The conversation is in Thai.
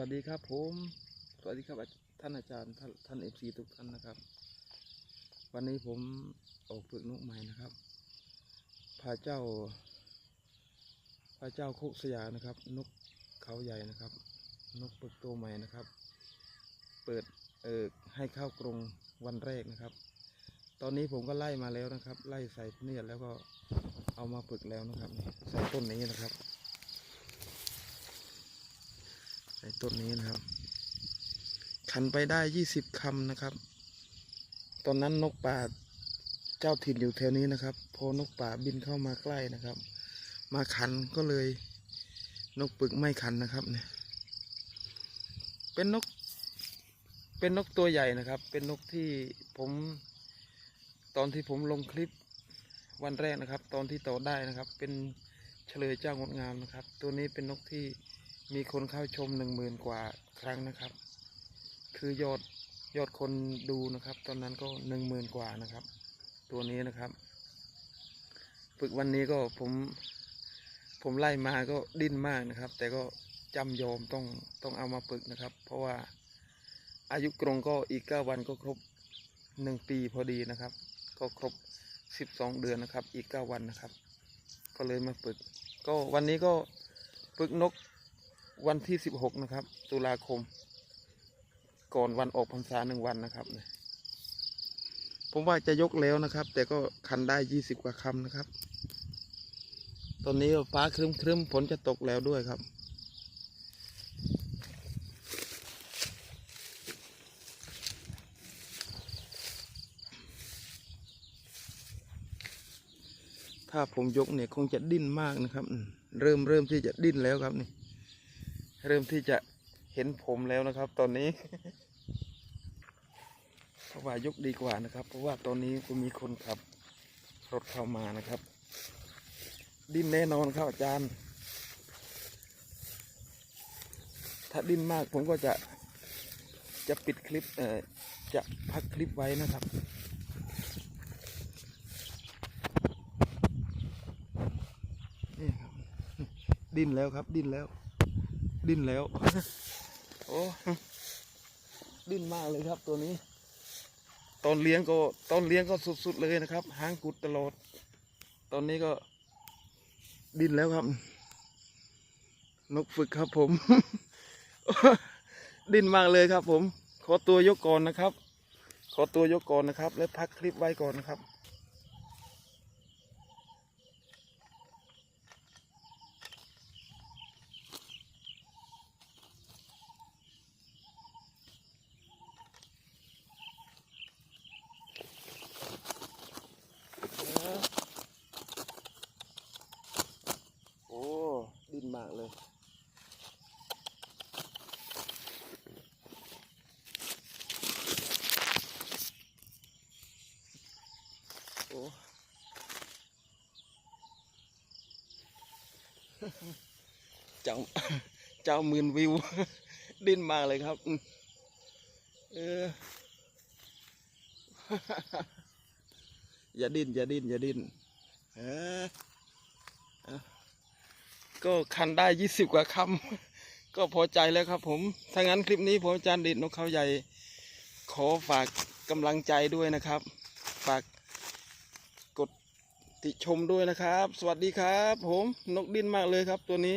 วัสดีครับผม สวัสดีครับท่านอาจารย์ท่านเอฟซีทุกท่านนะครับ วันนี้ผมออกฝึกนกใหม่นะครับพาเจ้าพาเจ้าโคกสยามนะครับ นกเขาใหญ่นะครับ นกเปิดตัวใหม่นะครับ เปิดเออให้เข้ากรงวันแรกนะครับ ตอนนี้ผมก็ไล่มาแล้วนะครับ ไล่ใส่เนี่ยแล้วก็เอามาฝึกแล้วนะครับ ใส่ต้นนี้นะครับ ใส่ต้นนี้นะครับ ขันไปได้ยี่สิบคำนะครับ ตอนนั้นนกป่าเจ้าถิ่นอยู่แถวนี้นะครับ พอนกป่าบินเข้ามาใกล้นะครับ มาขันก็เลยนกปึกไม่ขันนะครับเนี่ย เป็นนก เป็นนกตัวใหญ่นะครับ เป็นนกที่ผมตอนที่ผมลงคลิปวันแรกนะครับ ตอนที่โตได้นะครับ เป็นเฉลยเจ้างดงามนะครับ ตัวนี้เป็นนกที่ มีคนเข้าชมหนึ่งหมื่นกว่าครั้งนะครับ คือยอดยอดคนดูนะครับ ตอนนั้นก็หนึ่งหมื่นกว่านะครับ ตัวนี้นะครับ ฝึกวันนี้ก็ผม ผมไล่มาก็ดิ้นมากนะครับ แต่ก็จำยอมต้องต้องเอามาฝึกนะครับ เพราะว่าอายุกรงก็อีกเก้าวันก็ครบหนึ่งปีพอดีนะครับ ก็ครบสิบสองเดือนนะครับ อีกเก้าวันนะครับ ก็เลยมาฝึก ก็วันนี้ก็ฝึกนก วันที่16นะครับ ตุลาคม ก่อนวันออกพรรษาหนึ่งวันนะครับเนี่ยผมว่าจะยกแล้วนะครับ แต่ก็คันได้20กว่าคำนะครับ ตอนนี้ฟ้าครึ้มครึ้มฝนจะตกแล้วด้วยครับ ถ้าผมยกเนี่ยคงจะดิ้นมากนะครับ เริ่มเริ่มที่จะดิ้นแล้วครับนี่ เริ่มที่จะเห็นผมแล้วนะครับ ตอนนี้เพราะว่ายุกดีกว่านะครับ เพราะว่าตอนนี้ก็มีคนขับรถเข้ามานะครับ ดิ้นแน่นอนครับอาจารย์ ถ้าดิ้นมากผมก็จะจะปิดคลิปเอ่อจะพักคลิปไว้นะครับนี่ครับดิ้นแล้วครับดิ้นแล้ว ดิ้นแล้ว โอ้ดิ้นมากเลยครับตัวนี้ ตอนเลี้ยงก็ตอนเลี้ยงก็สุดๆเลยนะครับหางกุดตลอด ตอนนี้ก็ดิ้นแล้วครับ นกฝึกครับผม ดิ้นมากเลยครับผม ขอตัวยกก่อนนะครับ ขอตัวยกก่อนนะครับ แล้วพักคลิปไว้ก่อนนะครับ โอ้ ดิ้นมากเลย เจ้าเจ้าหมื่นวิว ดิ้นมากเลยครับ เออ อย่าดิ้นอย่าดิ้นอย่าดิ้นเออก็คันได้ยี่สิบกว่าคำก็พอใจแล้วครับ ผมถ้างั้นคลิปนี้ผมอาจารย์ดิดนกเขาใหญ่ ขอฝากกำลังใจด้วยนะครับ ฝาก ติชมด้วยนะครับ สวัสดีครับ ผมนกดิ้นมากเลยครับตัวนี้